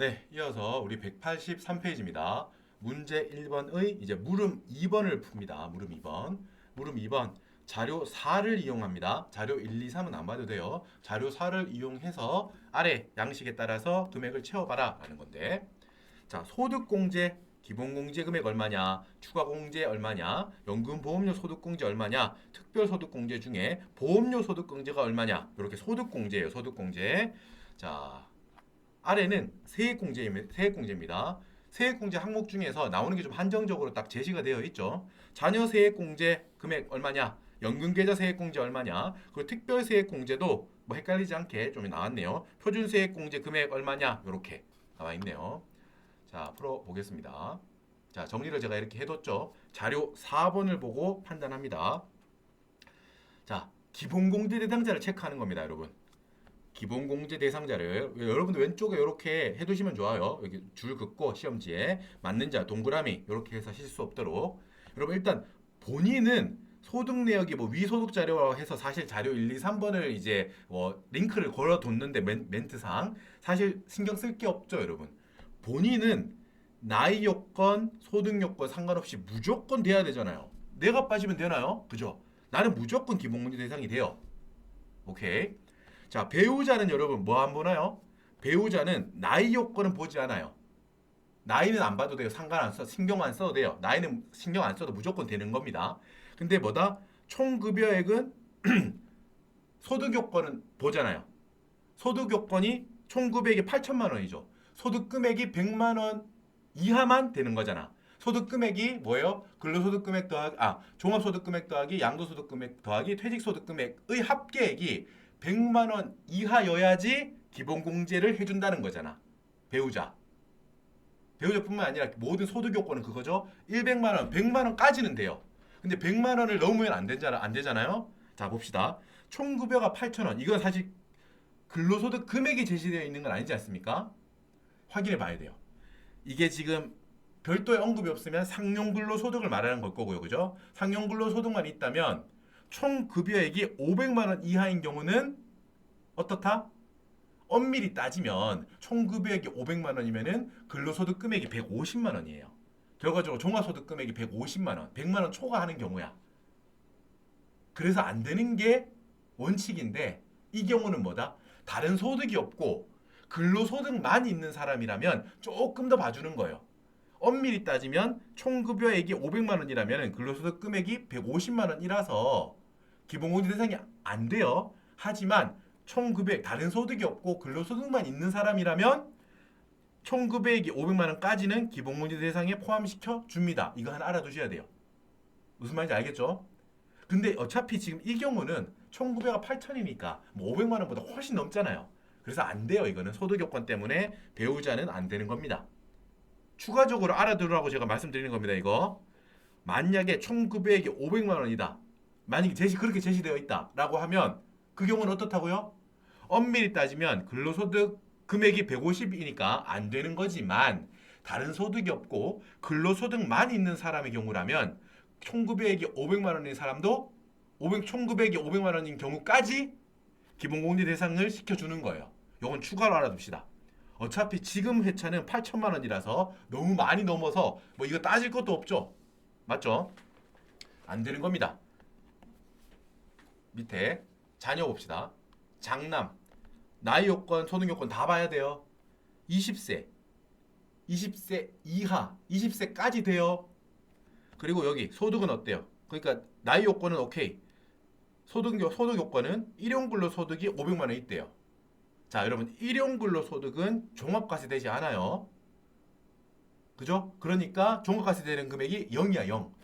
네, 이어서 우리 183페이지입니다. 문제 1번의 이제 물음 2번을 풉니다. 물음 2번. 물음 2번. 자료 4를 이용합니다. 자료 1, 2, 3은 안 봐도 돼요. 자료 4를 이용해서 아래 양식에 따라서 금액을 채워봐라 라는 건데 자 소득공제 기본공제 금액 얼마냐 추가공제 얼마냐 연금보험료 소득공제 얼마냐 특별소득공제 중에 보험료 소득공제가 얼마냐 이렇게 소득공제예요 소득공제 자 아래는 세액공제입니다. 세액공제입니다. 세액공제 항목 중에서 나오는 게 좀 한정적으로 딱 제시가 되어 있죠. 자녀 세액공제 금액 얼마냐? 연금계좌 세액공제 얼마냐? 그리고 특별 세액공제도 뭐 헷갈리지 않게 좀 나왔네요. 표준 세액공제 금액 얼마냐? 이렇게 나와 있네요. 자, 풀어 보겠습니다. 자, 정리를 제가 이렇게 해뒀죠. 자료 4번을 보고 판단합니다. 자, 기본공제 대상자를 체크하는 겁니다, 여러분. 기본 공제 대상자를 여러분들 왼쪽에 이렇게 해두시면 좋아요. 여기 줄 긋고 시험지에 맞는 자 동그라미 이렇게 해서 실수 없도록. 여러분 일단 본인은 소득 내역이 뭐 위소득 자료라고 해서 사실 자료 1, 2, 3번을 이제 뭐 링크를 걸어뒀는데 멘, 멘트상 사실 신경 쓸 게 없죠, 여러분. 본인은 나이 요건, 소득 요건 상관없이 무조건 돼야 되잖아요. 내가 빠지면 되나요? 그죠? 나는 무조건 기본공제 대상이 돼요. 오케이. 자, 배우자는 여러분 뭐 안 보나요? 배우자는 나이 요건은 보지 않아요. 나이는 안 봐도 돼요. 상관 안 써, 신경 안 써도 돼요. 나이는 신경 안 써도 무조건 되는 겁니다. 근데 뭐다? 총 급여액은 소득 요건은 보잖아요. 소득 요건이 총 급여액이 8천만 원이죠. 소득 금액이 100만 원 이하만 되는 거잖아. 소득 금액이 뭐예요? 근로소득 금액 더하기 아 종합소득 금액 더하기 양도소득 금액 더하기 퇴직소득 금액의 합계액이 100만 원 이하여야지 기본 공제를 해준다는 거잖아. 배우자. 배우자뿐만 아니라 모든 소득 요건은 그거죠. 100만 원, 100만 원까지는 돼요. 근데 100만 원을 넘으면 안 되잖아. 안 되잖아요. 자, 봅시다. 총 급여가 8천 원. 이건 사실 근로소득 금액이 제시되어 있는 건 아니지 않습니까? 확인해 봐야 돼요. 이게 지금 별도의 언급이 없으면 상용 근로소득을 말하는 걸 거고요. 그죠? 상용 근로소득만 있다면 총 급여액이 500만 원 이하인 경우는 어떻다? 엄밀히 따지면 총 급여액이 500만 원이면은 근로소득 금액이 150만 원이에요. 결과적으로 종합소득 금액이 150만 원, 100만 원 초과하는 경우야. 그래서 안 되는 게 원칙인데 이 경우는 뭐다? 다른 소득이 없고 근로소득만 있는 사람이라면 조금 더 봐주는 거예요. 엄밀히 따지면 총 급여액이 500만 원이라면 근로소득 금액이 150만 원이라서 기본공제 대상이 안 돼요. 하지만 총 급여액 다른 소득이 없고 근로소득만 있는 사람이라면 총 급여액이 500만 원까지는 기본공제 대상에 포함시켜 줍니다. 이거 하나 알아두셔야 돼요. 무슨 말인지 알겠죠? 근데 어차피 지금 이 경우는 총 급여가 8천이니까 뭐 500만 원보다 훨씬 넘잖아요. 그래서 안 돼요. 이거는 소득 요건 때문에 배우자는 안 되는 겁니다. 추가적으로 알아두라고 제가 말씀드리는 겁니다. 이거 만약에 총 급여액이 500만 원이다. 만약에 제시 그렇게 제시되어 있다라고 하면 그 경우는 어떻다고요? 엄밀히 따지면 근로소득 금액이 150이니까 안 되는 거지만 다른 소득이 없고 근로소득만 있는 사람의 경우라면 총급여액이 500만 원인 사람도 500 총급여액이 500만 원인 경우까지 기본공제 대상을 시켜주는 거예요. 이건 추가로 알아둡시다. 어차피 지금 회차는 8천만 원이라서 너무 많이 넘어서 뭐 이거 따질 것도 없죠. 맞죠? 안 되는 겁니다. 밑에 자녀 봅시다. 장남 나이 요건, 소득 요건 다 봐야 돼요. 20세, 20세 이하, 20세까지 돼요. 그리고 여기 소득은 어때요? 그러니까 나이 요건은 오케이. 소득 요 소득 요건은 일용 근로 소득이 500만 원 있대요. 자, 여러분 일용 근로 소득은 종합과세 되지 않아요. 그죠? 그러니까 종합과세 되는 금액이 0이야, 0.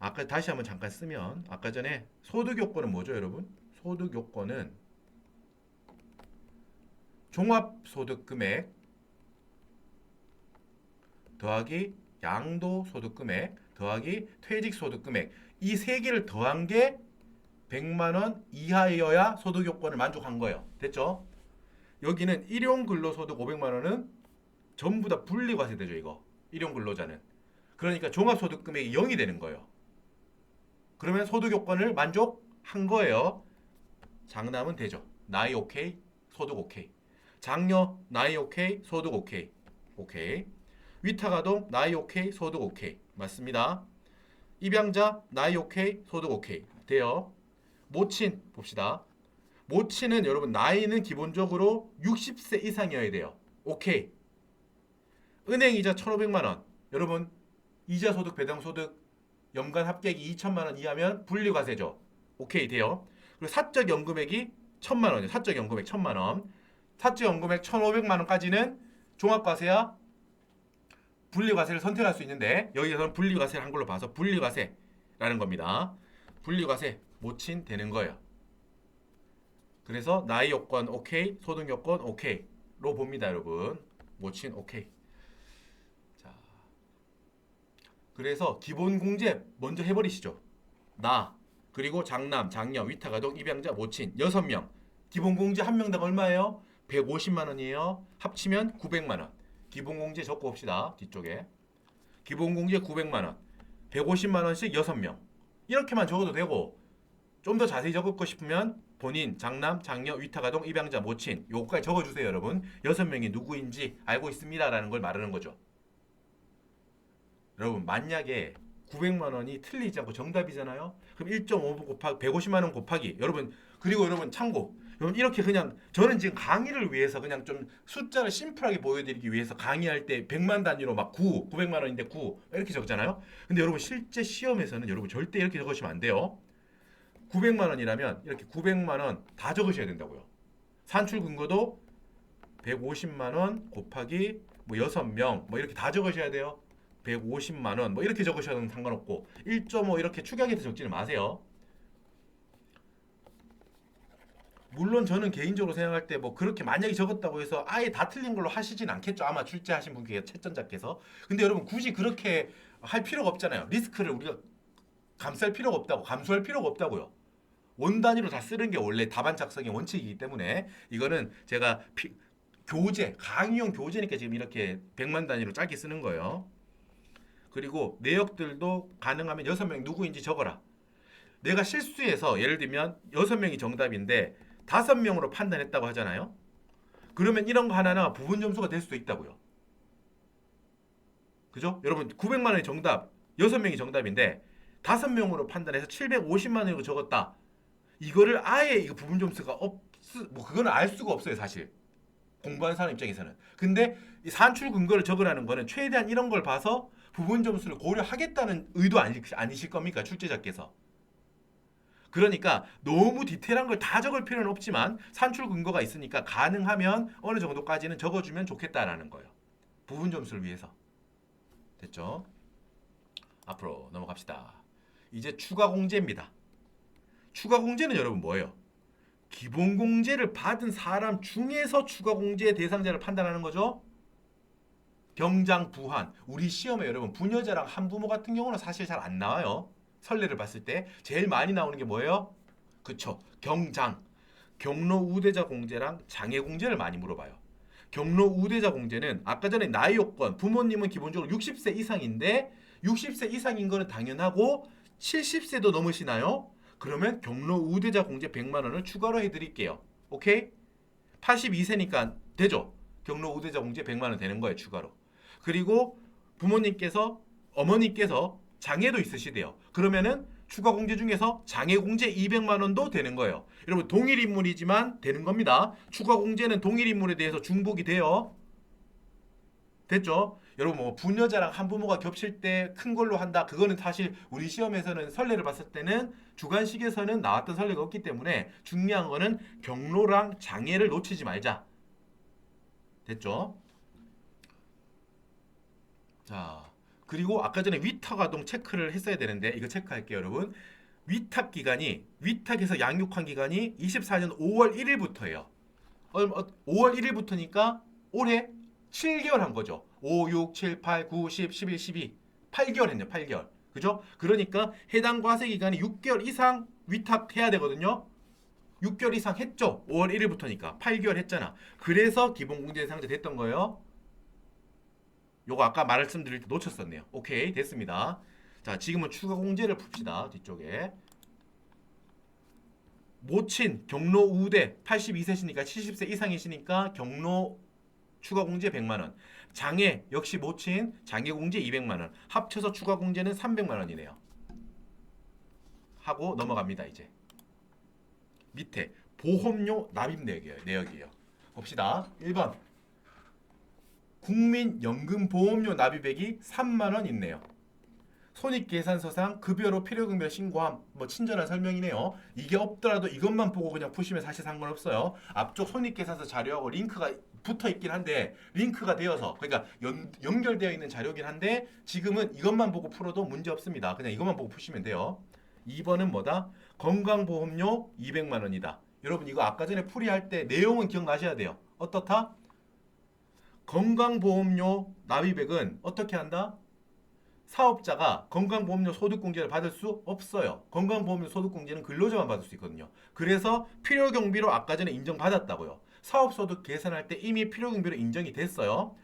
아까 다시 한번 잠깐 쓰면 아까 전에 소득 요건은 뭐죠, 여러분? 소득 요건은 종합 소득 금액 더하기 양도 소득 금액 더하기 퇴직 소득 금액 이 세 개를 더한 게 100만 원 이하여야 소득 요건을 만족한 거예요. 됐죠? 여기는 일용 근로소득 500만 원은 전부 다 분리과세되죠, 이거. 일용 근로자는. 그러니까 종합소득 금액이 0이 되는 거예요. 그러면 소득 요건을 만족한 거예요. 장남은 되죠. 나이 오케이, 소득 오케이. 장녀 나이 오케이 소득 오케이 오케이 위탁아동 나이 오케이 소득 오케이 맞습니다. 입양자 나이 오케이 소득 오케이 돼요. 모친 봅시다. 모친은 여러분 나이는 기본적으로 60세 이상이어야 돼요. 오케이. 은행 이자 1,500만 원. 여러분 이자 소득 배당 소득 연간 합계액이 2천만 원 이하면 분리과세죠. 오케이 돼요. 그리고 사적 연금액이 1천만 원이에요. 사적 연금액 1천만 원. 사적 연금액 1,500만 원까지는 종합과세야 분리과세를 선택할 수 있는데 여기서는 분리과세를 한 걸로 봐서 분리과세라는 겁니다. 분리과세 모친 되는 거예요. 그래서 나이 요건 오케이, 소득 요건 오케이로 봅니다, 여러분. 모친 오케이. 자, 그래서 기본 공제 먼저 해버리시죠. 나 그리고 장남, 장녀, 위탁아동, 입양자, 모친 여섯 명. 기본 공제 한 명당 얼마예요? 150만 원이에요. 합치면 900만 원. 기본 공제 적고 봅시다. 뒤쪽에. 기본 공제 900만 원. 150만 원씩 여섯 명. 이렇게만 적어도 되고 좀 더 자세히 적고 싶으면 본인, 장남, 장녀, 위탁아동, 입양자, 모친 요거까지 적어주세요, 여러분. 여섯 명이 누구인지 알고 있습니다라는 걸 말하는 거죠. 여러분 만약에 900만 원이 틀리지 않고 정답이잖아요. 그럼 1.5 곱하기 150만 원 곱하기 여러분 그리고 여러분 참고 여러분 이렇게 그냥 저는 지금 강의를 위해서 그냥 좀 숫자를 심플하게 보여드리기 위해서 강의할 때 100만 단위로 막 9, 900만 원인데 9 이렇게 적잖아요. 근데 여러분 실제 시험에서는 여러분 절대 이렇게 적으시면 안 돼요. 900만 원이라면 이렇게 900만 원 다 적으셔야 된다고요. 산출 근거도 150만 원 곱하기 뭐 6명 뭐 이렇게 다 적으셔야 돼요. 150만 원 뭐 이렇게 적으셔도 상관없고 1.5 이렇게 축약해서 적지는 마세요. 물론 저는 개인적으로 생각할 때 뭐 그렇게 만약에 적었다고 해서 아예 다 틀린 걸로 하시진 않겠죠. 아마 출제하신 분께 채점자께서. 근데 여러분 굳이 그렇게 할 필요가 없잖아요. 리스크를 우리가 감쌀 필요가 없다고 감수할 필요가 없다고요. 원 단위로 다 쓰는 게 원래 답안 작성의 원칙이기 때문에 이거는 제가 피- 교재 강의용 교재니까 지금 이렇게 100만 단위로 짧게 쓰는 거예요. 그리고 내역들도 가능하면 여섯 명 누구인지 적어라. 내가 실수해서 예를 들면 여섯 명이 정답인데 다섯 명으로 판단했다고 하잖아요. 그러면 이런 거 하나가 부분 점수가 될 수도 있다고요. 그죠? 여러분 900만 원이 정답, 여섯 명이 정답인데 다섯 명으로 판단해서 750만 원이라고 적었다. 이거를 아예 이거 부분 점수가 없, 뭐 그거는 알 수가 없어요 사실. 공부하는 사람 입장에서는. 근데 이 산출 근거를 적으라는 거는 최대한 이런 걸 봐서 부분 점수를 고려하겠다는 의도 아니, 아니실 겁니까 출제자께서. 그러니까 너무 디테일한 걸 다 적을 필요는 없지만 산출 근거가 있으니까 가능하면 어느 정도까지는 적어주면 좋겠다라는 거예요. 부분 점수를 위해서. 됐죠? 앞으로 넘어갑시다. 이제 추가 공제입니다. 추가 공제는 여러분 뭐예요? 기본 공제를 받은 사람 중에서 추가 공제 대상자를 판단하는 거죠. 경장 부한 우리 시험에 여러분 부녀자랑 한부모 같은 경우는 사실 잘 안 나와요. 선례를 봤을 때 제일 많이 나오는 게 뭐예요? 그쵸 경장 경로 우대자 공제랑 장애 공제를 많이 물어봐요. 경로 우대자 공제는 아까 전에 나이 요건 부모님은 기본적으로 60세 이상인데 60세 이상인 거는 당연하고 70세도 넘으시나요? 그러면 경로 우대자 공제 100만 원을 추가로 해드릴게요. 오케이? 82세니까 되죠? 경로 우대자 공제 100만 원 되는 거예요 추가로. 그리고 부모님께서 어머니께서 장애도 있으시대요. 그러면은 추가 공제 중에서 장애 공제 200만 원도 되는 거예요. 여러분 동일 인물이지만 되는 겁니다. 추가 공제는 동일 인물에 대해서 중복이 돼요. 됐죠? 여러분 뭐 부녀자랑 한부모가 겹칠 때 큰 걸로 한다. 그거는 사실 우리 시험에서는 선례를 봤을 때는 주관식에서는 나왔던 선례가 없기 때문에 중요한 거는 경로랑 장애를 놓치지 말자. 됐죠? 자, 그리고 아까 전에 위탁 아동 체크를 했어야 되는데 이거 체크할게요, 여러분. 위탁 기간이 위탁에서 양육한 기간이 24년 5월 1일부터예요. 5월 1일부터니까 올해 7개월 한 거죠. 5, 6, 7, 8, 9, 10, 11, 12. 8개월 했네요. 8개월. 그죠? 그러니까 해당 과세 기간이 6개월 이상 위탁해야 되거든요. 6개월 이상 했죠. 5월 1일부터니까 8개월 했잖아. 그래서 기본 공제 대상자 됐던 거예요. 요거 아까 말씀드릴 때 놓쳤었네요. 오케이 됐습니다. 자 지금은 추가 공제를 풉시다 뒤쪽에 모친 경로 우대 82세시니까 70세 이상이시니까 경로 추가 공제 100만 원. 장애 역시 모친 장애 공제 200만 원. 합쳐서 추가 공제는 300만 원이네요. 하고 넘어갑니다, 이제. 밑에 보험료 납입 내역이에요. 봅시다. 1번. 국민연금보험료 납입액이 3만 원 있네요. 손익계산서상 급여로 필요금별 신고함 뭐 친절한 설명이네요. 이게 없더라도 이것만 보고 그냥 푸시면 사실 상관없어요. 앞쪽 손익계산서 자료하고 링크가 붙어 있긴 한데 링크가 되어서 그러니까 연, 연결되어 있는 자료긴 한데 지금은 이것만 보고 풀어도 문제 없습니다. 그냥 이것만 보고 푸시면 돼요. 2번은 뭐다? 건강보험료 200만 원이다. 여러분 이거 아까 전에 풀이할 때 내용은 기억나셔야 돼요. 어떻다? 건강보험료 납입액은 어떻게 한다? 사업자가 건강보험료 소득공제를 받을 수 없어요. 건강보험료 소득공제는 근로자만 받을 수 있거든요. 그래서 필요경비로 아까 전에 인정받았다고요. 사업소득 계산할 때 이미 필요경비로 인정이 됐어요.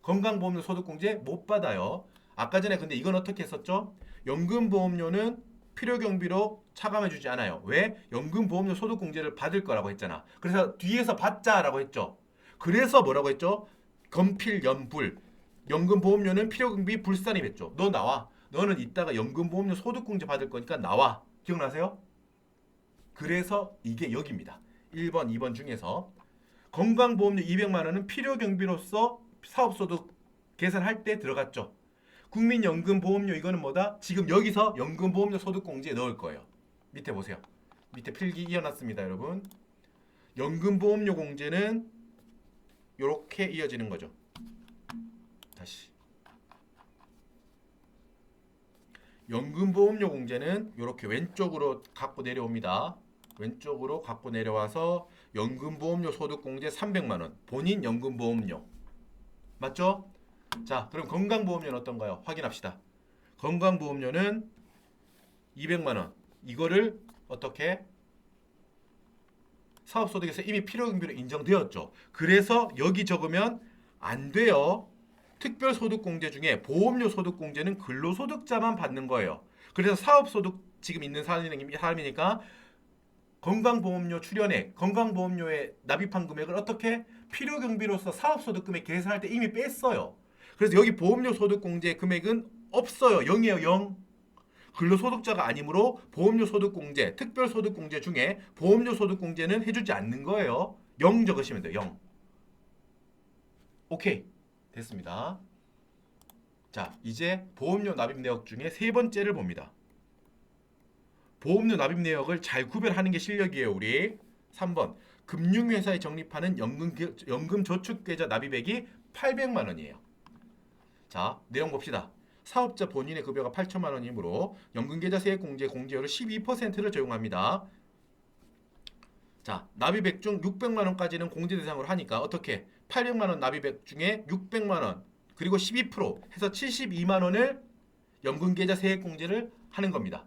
건강보험료 소득공제 못 받아요. 아까 전에 근데 이건 어떻게 했었죠? 연금보험료는 필요경비로 차감해주지 않아요. 왜? 연금보험료 소득공제를 받을 거라고 했잖아. 그래서 뒤에서 받자라고 했죠. 그래서 뭐라고 했죠? 건필연불 연금보험료는 필요경비 불산입했죠. 너 나와. 너는 이따가 연금보험료 소득공제 받을 거니까 나와. 기억나세요? 그래서 이게 여기입니다. 1번, 2번 중에서 건강보험료 200만 원은 필요경비로서 사업소득 계산할 때 들어갔죠. 국민연금보험료 이거는 뭐다? 지금 여기서 연금보험료 소득공제에 넣을 거예요. 밑에 보세요. 밑에 필기 이어놨습니다, 여러분. 연금보험료 공제는 이렇게 이어지는 거죠. 다시. 연금보험료 공제는 이렇게 왼쪽으로 갖고 내려옵니다. 왼쪽으로 갖고 내려와서 연금보험료 소득공제 300만 원. 본인 연금보험료. 맞죠? 자, 그럼 건강보험료는 어떤가요? 확인합시다. 건강보험료는 200만 원. 이거를 어떻게 사업소득에서 이미 필요경비로 인정되었죠. 그래서 여기 적으면 안 돼요. 특별소득공제 중에 보험료 소득공제는 근로소득자만 받는 거예요. 그래서 사업소득 지금 있는 사람이- 사람이니까 건강보험료 출연액, 건강보험료에 납입한 금액을 어떻게 필요경비로서 사업소득금액 계산할 때 이미 뺐어요. 그래서 여기 보험료 소득공제 금액은 없어요. 0이에요. 0. 근로소득자가 아니므로 보험료 소득공제, 특별소득공제 중에 보험료 소득공제는 해주지 않는 거예요. 0 적으시면 돼요. 0. 오케이. 됐습니다. 자, 이제 보험료 납입 내역 중에 세 번째를 봅니다. 보험료 납입 내역을 잘 구별하는 게 실력이에요, 우리. 3번. 금융회사에 적립하는 연금 연금 저축 계좌 납입액이 800만 원이에요. 자, 내용 봅시다. 사업자 본인의 급여가 8천만 원이므로 연금계좌 세액공제 공제율을 12%를 적용합니다. 자, 납입액 중 600만 원까지는 공제 대상으로 하니까 어떻게 800만 원 납입액 중에 600만 원 그리고 12% 해서 72만 원을 연금계좌 세액공제를 하는 겁니다.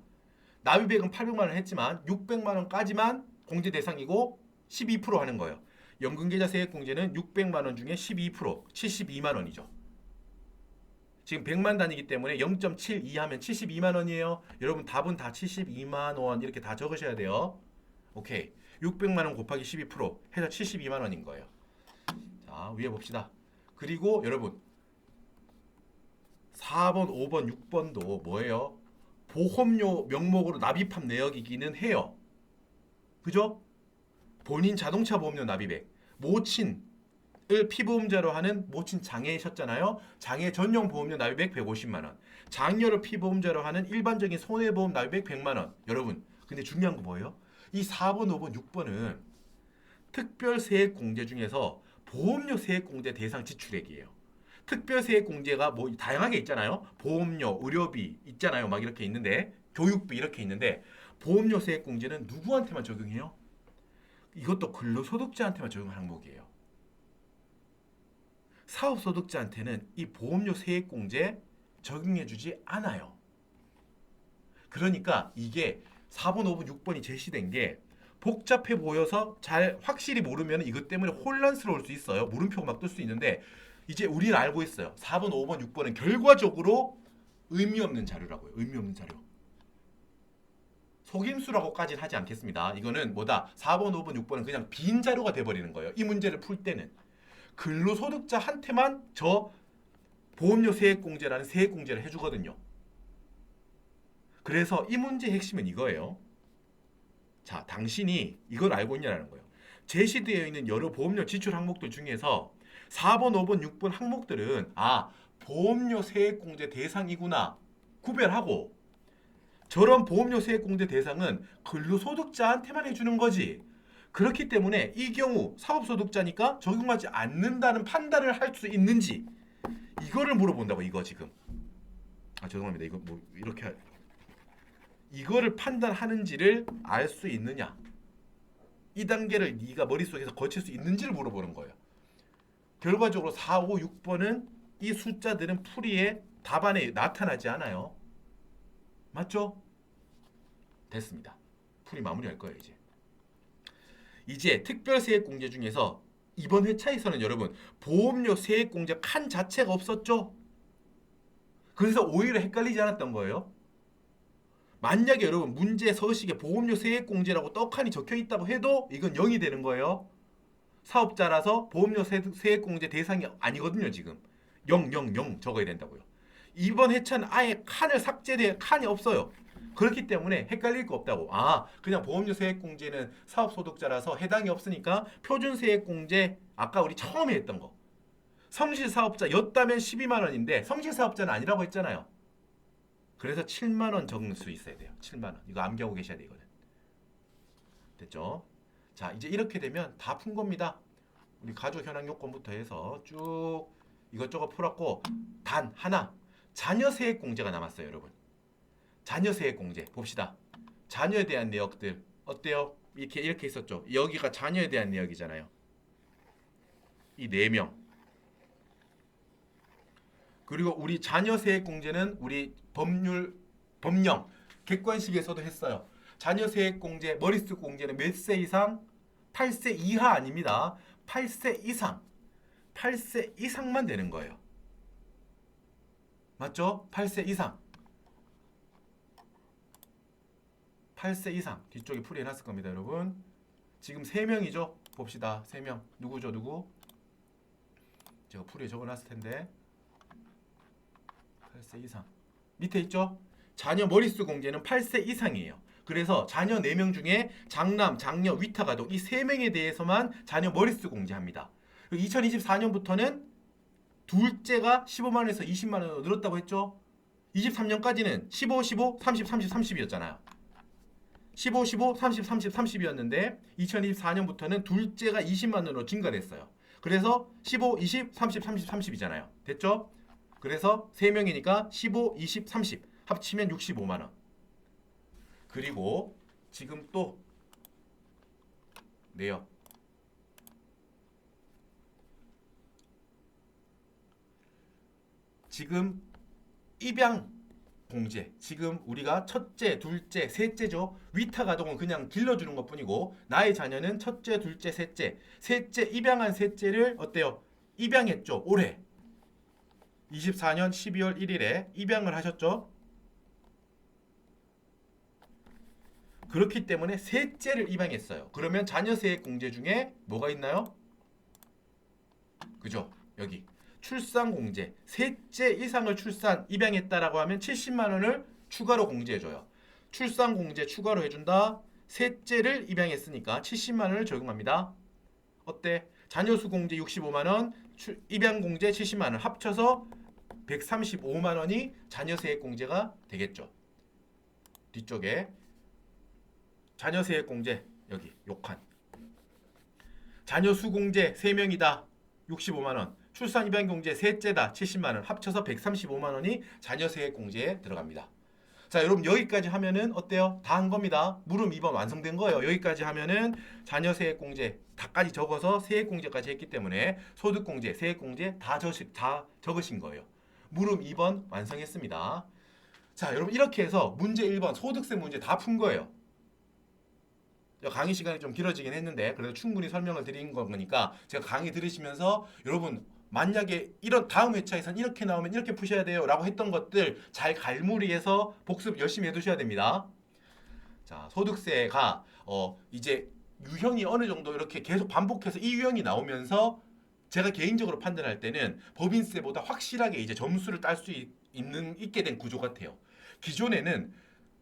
납입액은 800만 원 했지만 600만 원까지만 공제 대상이고 12% 하는 거예요. 연금계좌 세액공제는 600만 원 중에 12% 72만 원이죠. 지금 100만 단위이기 때문에 0.72 하면 72만 원이에요. 여러분 답은 다 72만 원 이렇게 다 적으셔야 돼요. 오케이. 600만 원 곱하기 12% 해서 72만 원인 거예요. 자, 위에 봅시다. 그리고 여러분 4번, 5번, 6번도 뭐예요? 보험료 명목으로 납입한 내역이기는 해요. 그죠? 본인 자동차 보험료 납입액, 모친을 피보험자로 하는 모친 장애셨잖아요. 장애 전용 보험료 납입액 150만 원. 장녀를 피보험자로 하는 일반적인 손해보험 납입액 100만 원. 여러분, 근데 중요한 거 뭐예요? 이 4번, 5번, 6번은 특별 세액 공제 중에서 보험료 세액 공제 대상 지출액이에요. 특별 세액 공제가 뭐 다양하게 있잖아요. 보험료, 의료비 있잖아요. 막 이렇게 있는데 교육비 이렇게 있는데 보험료 세액 공제는 누구한테만 적용해요? 이것도 근로소득자한테만 적용 항목이에요. 사업소득자한테는 이 보험료 세액공제 적용해주지 않아요. 그러니까 이게 4번, 5번, 6번이 제시된 게 복잡해 보여서 잘 확실히 모르면 이것 때문에 혼란스러울 수 있어요. 물음표가 막뜰 수 있는데 이제 우리는 알고 있어요. 4번, 5번, 6번은 결과적으로 의미 없는 자료라고요. 의미 없는 자료. 속임수라고까지는 하지 않겠습니다. 이거는 뭐다? 4번, 5번, 6번은 그냥 빈 자료가 돼버리는 거예요. 이 문제를 풀 때는 근로소득자한테만 저 보험료 세액공제라는 세액공제를 해주거든요. 그래서 이 문제의 핵심은 이거예요. 자, 당신이 이걸 알고 있냐라는 거예요. 제시되어 있는 여러 보험료 지출 항목들 중에서 4번, 5번, 6번 항목들은 아, 보험료 세액공제 대상이구나 구별하고 저런 보험료 세액공제 대상은 근로소득자한테만 해주는 거지. 그렇기 때문에 이 경우 사업소득자니까 적용하지 않는다는 판단을 할 수 있는지 이거를 물어본다고 이거 지금. 아 죄송합니다. 이거 뭐 이렇게 할- 이거를 판단하는지를 알 수 있느냐? 이 단계를 네가 머릿속에서 거칠 수 있는지를 물어보는 거예요. 결과적으로 4, 5, 6번은 이 숫자들은 풀이의 답안에 나타나지 않아요. 맞죠? 됐습니다. 풀이 마무리할 거예요, 이제. 이제 특별세액공제 중에서 이번 회차에서는 여러분 보험료 세액공제 칸 자체가 없었죠? 그래서 오히려 헷갈리지 않았던 거예요. 만약에 여러분 문제 서식에 보험료 세액공제라고 떡하니 적혀 있다고 해도 이건 0이 되는 거예요. 사업자라서 보험료 세- 세액공제 대상이 아니거든요, 지금. 0, 0, 0 적어야 된다고요. 이번 회차는 아예 칸을 삭제돼 칸이 없어요. 그렇기 때문에 헷갈릴 거 없다고. 아, 그냥 보험료 세액공제는 사업소득자라서 해당이 없으니까 표준세액공제 아까 우리 처음에 했던 거. 성실사업자였다면 12만 원인데 성실사업자는 아니라고 했잖아요. 그래서 7만 원 적을 수 있어야 돼요. 7만 원. 이거 암기하고 계셔야 되거든. 됐죠? 자, 이제 이렇게 되면 다 푼 겁니다. 우리 가족 현황 요건부터 해서 쭉 이것저것 풀었고 단 하나 자녀 세액 공제가 남았어요, 여러분. 자녀 세액 공제 봅시다. 자녀에 대한 내역들 어때요? 이렇게 이렇게 있었죠. 여기가 자녀에 대한 내역이잖아요. 이 네 명. 그리고 우리 자녀 세액 공제는 우리 법률 법령 객관식에서도 했어요. 자녀 세액 공제 머릿수 공제는 몇 세 이상? 8세 이하 아닙니다. 8세 이상. 8세 이상만 되는 거예요. 맞죠? 8세 이상. 8세 이상. 뒤쪽에 풀이 해 놨을 겁니다, 여러분. 지금 3명이죠? 봅시다. 3명. 누구죠, 누구? 제가 풀이에 적어 놨을 텐데. 8세 이상. 밑에 있죠? 자녀 머릿수 공제는 8세 이상이에요. 그래서 자녀 4명 중에 장남, 장녀, 위타 가족 이 3명에 대해서만 자녀 머릿수 공제합니다. 2024년부터는 둘째가 15만 원에서 20만 원으로 늘었다고 했죠? 23년까지는 15, 15, 30, 30, 30이었잖아요. 15, 15, 30, 30, 30이었는데 2024년부터는 둘째가 20만 원으로 증가됐어요. 그래서 15, 20, 30, 30, 30이잖아요. 됐죠? 그래서 3명이니까 15, 20, 30 합치면 65만 원. 그리고 지금 또 내역 지금 입양 공제 지금 우리가 첫째, 둘째, 셋째죠. 위타 가족은 그냥 길러주는 것 뿐이고 나의 자녀는 첫째, 둘째, 셋째, 셋째 입양한 셋째를 어때요? 입양했죠. 올해 24년 12월 1일에 입양을 하셨죠. 그렇기 때문에 셋째를 입양했어요. 그러면 자녀 세액 공제 중에 뭐가 있나요? 그죠? 여기 출산 공제 셋째 이상을 출산 입양했다라고 하면 70만 원을 추가로 공제해 줘요. 출산 공제 추가로 해준다. 셋째를 입양했으니까 70만 원을 적용합니다. 어때? 자녀 수 공제 65만 원, 출- 입양 공제 70만 원 합쳐서 135만 원이 자녀 세액 공제가 되겠죠. 뒤쪽에 자녀 세액 공제 여기 욕한 자녀 수 공제 3명이다 65만 원 출산 입양 공제 셋째다 70만 원 합쳐서 135만 원이 자녀 세액 공제에 들어갑니다. 자 여러분 여기까지 하면은 어때요? 다 한 겁니다. 물음 2번 완성된 거예요. 여기까지 하면은 자녀 세액 공제 다까지 적어서 세액 공제까지 했기 때문에 소득 공제, 세액 공제 다, 저시, 다 적으신 거예요. 물음 2번 완성했습니다. 자 여러분 이렇게 해서 문제 1번 소득세 문제 다 푼 거예요. 강의 시간이 좀 길어지긴 했는데 그래도 충분히 설명을 드린 거니까 제가 강의 들으시면서 여러분 만약에 이런 다음 회차에선 이렇게 나오면 이렇게 푸셔야 돼요 라고 했던 것들 잘 갈무리해서 복습 열심히 해두셔야 됩니다. 자, 소득세가 어 이제 유형이 어느 정도 이렇게 계속 반복해서 이 유형이 나오면서 제가 개인적으로 판단할 때는 법인세보다 확실하게 이제 점수를 딸 수 있는 있게 된 구조 같아요. 기존에는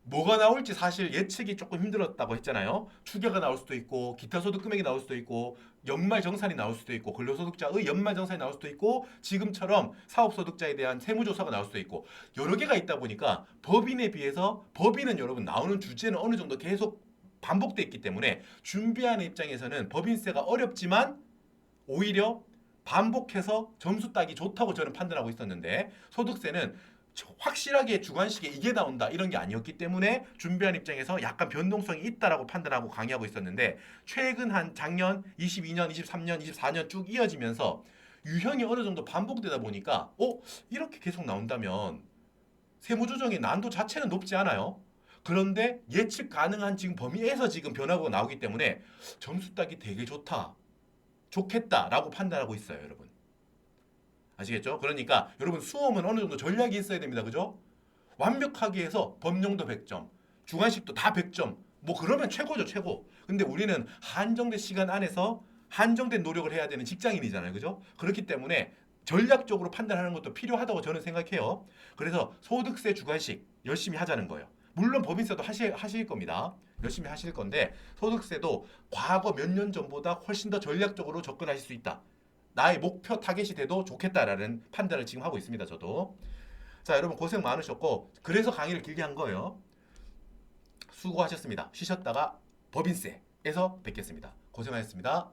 뭐가 나올지 사실 예측이 조금 힘들었다고 했잖아요. 추계가 나올 수도 있고 기타 소득 금액이 나올 수도 있고 연말 정산이 나올 수도 있고 근로소득자의 연말 정산이 나올 수도 있고 지금처럼 사업 소득자에 대한 세무 조사가 나올 수도 있고 여러 개가 있다 보니까 법인에 비해서 법인은 여러분 나오는 주제는 어느 정도 계속 반복돼 있기 때문에 준비하는 입장에서는 법인세가 어렵지만 오히려 반복해서 점수 따기 좋다고 저는 판단하고 있었는데 소득세는 확실하게 주관식에 이게 나온다 이런 게 아니었기 때문에 준비한 입장에서 약간 변동성이 있다라고 판단하고 강의하고 있었는데 최근 한 작년 22년, 23년, 24년 쭉 이어지면서 유형이 어느 정도 반복되다 보니까 어 이렇게 계속 나온다면 세무조정의 난도 자체는 높지 않아요. 그런데 예측 가능한 지금 범위에서 지금 변화가 나오기 때문에 점수 따기 되게 좋다. 좋겠다라고 판단하고 있어요, 여러분. 아시겠죠? 그러니까 여러분 수험은 어느 정도 전략이 있어야 됩니다. 그죠? 완벽하게 해서 법령도 100점, 주관식도 다 100점. 뭐 그러면 최고죠, 최고. 근데 우리는 한정된 시간 안에서 한정된 노력을 해야 되는 직장인이잖아요. 그죠? 그렇기 때문에 전략적으로 판단하는 것도 필요하다고 저는 생각해요. 그래서 소득세 주관식 열심히 하자는 거예요. 물론 법인세도 하실, 하실 겁니다. 열심히 하실 건데 소득세도 과거 몇 년 전보다 훨씬 더 전략적으로 접근하실 수 있다. 나의 목표 타겟이 돼도 좋겠다라는 판단을 지금 하고 있습니다. 저도. 자, 여러분 고생 많으셨고 그래서 강의를 길게 한 거예요. 수고하셨습니다. 쉬셨다가 법인세에서 뵙겠습니다. 고생하셨습니다.